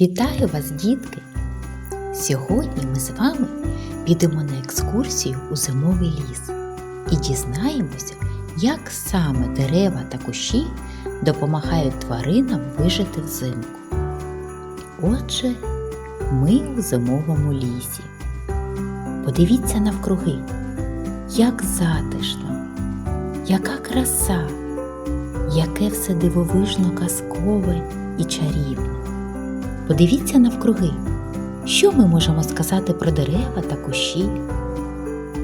Вітаю вас, дітки! Сьогодні ми з вами підемо на екскурсію у зимовий ліс і дізнаємося, як саме дерева та кущі допомагають тваринам вижити взимку. Отже, ми у зимовому лісі. Подивіться навкруги, як затишно, яка краса, яке все дивовижно казкове і чарівне. Подивіться навкруги, що ми можемо сказати про дерева та кущі.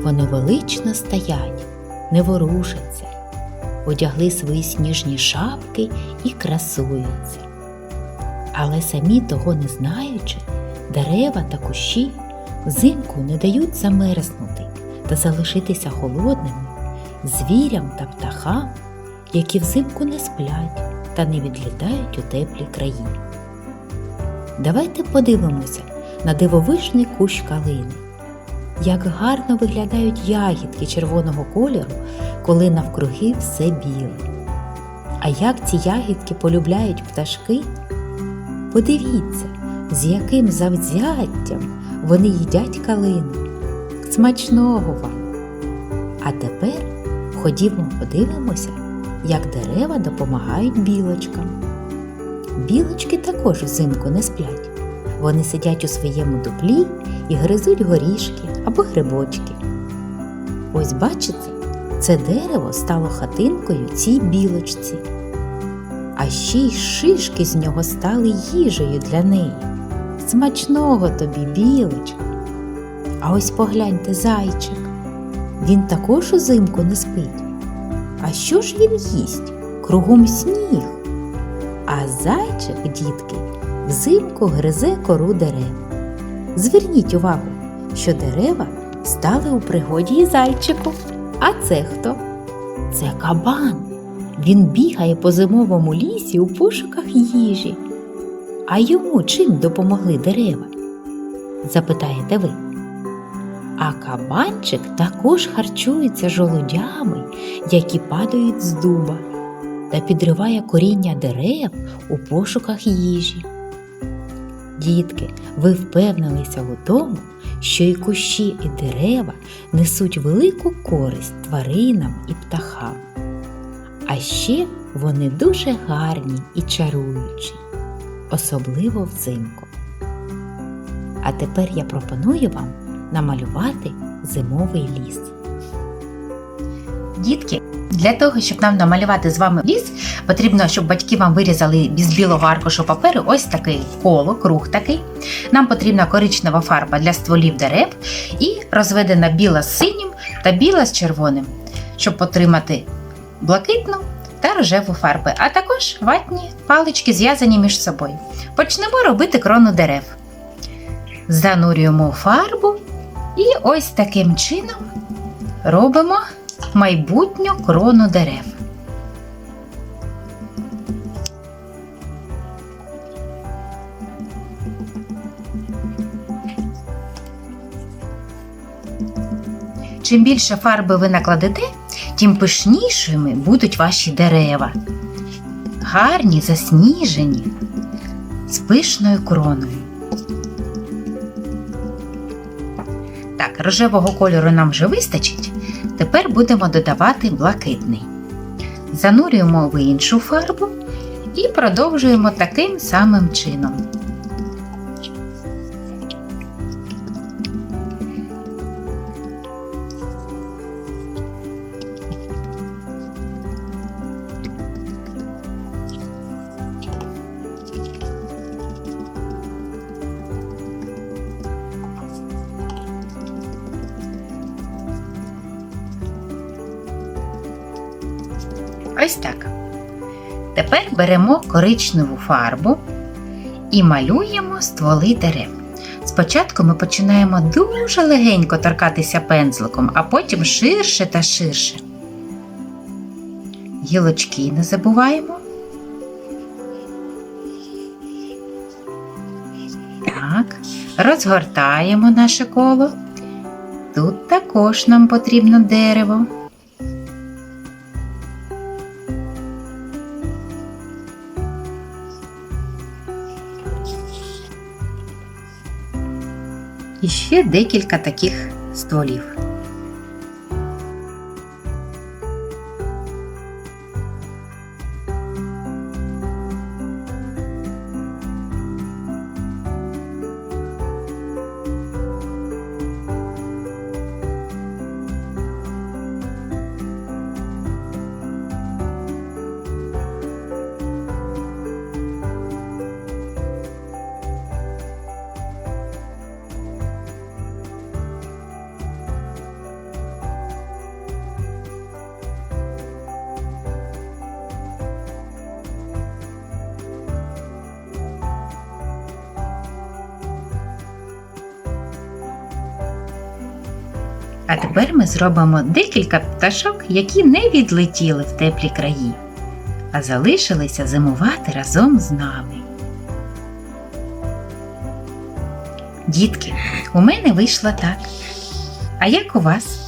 Вони велично стоять, не ворушаться, одягли свої сніжні шапки і красуються. Але самі того не знаючи, дерева та кущі взимку не дають замерзнути та залишитися холодними звірям та птахам, які взимку не сплять та не відлітають у теплі краї. Давайте подивимося на дивовижний кущ калини. Як гарно виглядають ягідки червоного кольору, коли навкруги все біле. А як ці ягідки полюбляють пташки? Подивіться, з яким завзяттям вони їдять калину. Смачного вам! А тепер ходімо подивимося, як дерева допомагають білочкам. Білочки також взимку не сплять. Вони сидять у своєму дуплі і гризуть горішки або грибочки. Ось бачите, це дерево стало хатинкою цій білочці. А ще й шишки з нього стали їжею для неї. Смачного тобі, білочка. А ось погляньте зайчик. Він також узимку не спить. А що ж він їсть? Кругом сніг. А зайчик, дітки, взимку гризе кору дерев. Зверніть увагу, що дерева стали у пригоді і зайчику. А це хто? Це кабан. Він бігає по зимовому лісі у пошуках їжі. А йому чим допомогли дерева? Запитаєте ви. А кабанчик також харчується жолудями, які падають з дуба та підриває коріння дерев у пошуках їжі. Дітки, ви впевнилися у тому, що і кущі, і дерева несуть велику користь тваринам і птахам. А ще вони дуже гарні і чаруючі, особливо взимку. А тепер я пропоную вам намалювати зимовий ліс. Дітки, для того, щоб нам намалювати з вами ліс, потрібно, щоб батьки вам вирізали з білого аркушу паперу ось такий коло, круг такий. Нам потрібна коричнева фарба для стволів дерев і розведена біла з синім та біла з червоним, щоб отримати блакитну та рожеву фарби, а також ватні палички зв'язані між собою. Почнемо робити крону дерев. Занурюємо фарбу і ось таким чином робимо майбутню крону дерев. Чим більше фарби ви накладете, тим пишнішими будуть ваші дерева. Гарні, засніжені, з пишною кроною. Рожевого кольору нам вже вистачить. Тепер будемо додавати блакитний. Занурюємо в іншу фарбу і продовжуємо таким самим чином. Ось так. Тепер беремо коричневу фарбу і малюємо стволи дерев. Спочатку ми починаємо дуже легенько торкатися пензликом, а потім ширше та ширше. Гілочки не забуваємо. Так, розгортаємо наше коло. Тут також нам потрібно дерево. І ще декілька таких стволів. А тепер ми зробимо декілька пташок, які не відлетіли в теплі краї, а залишилися зимувати разом з нами. Дітки, у мене вийшло так. А як у вас?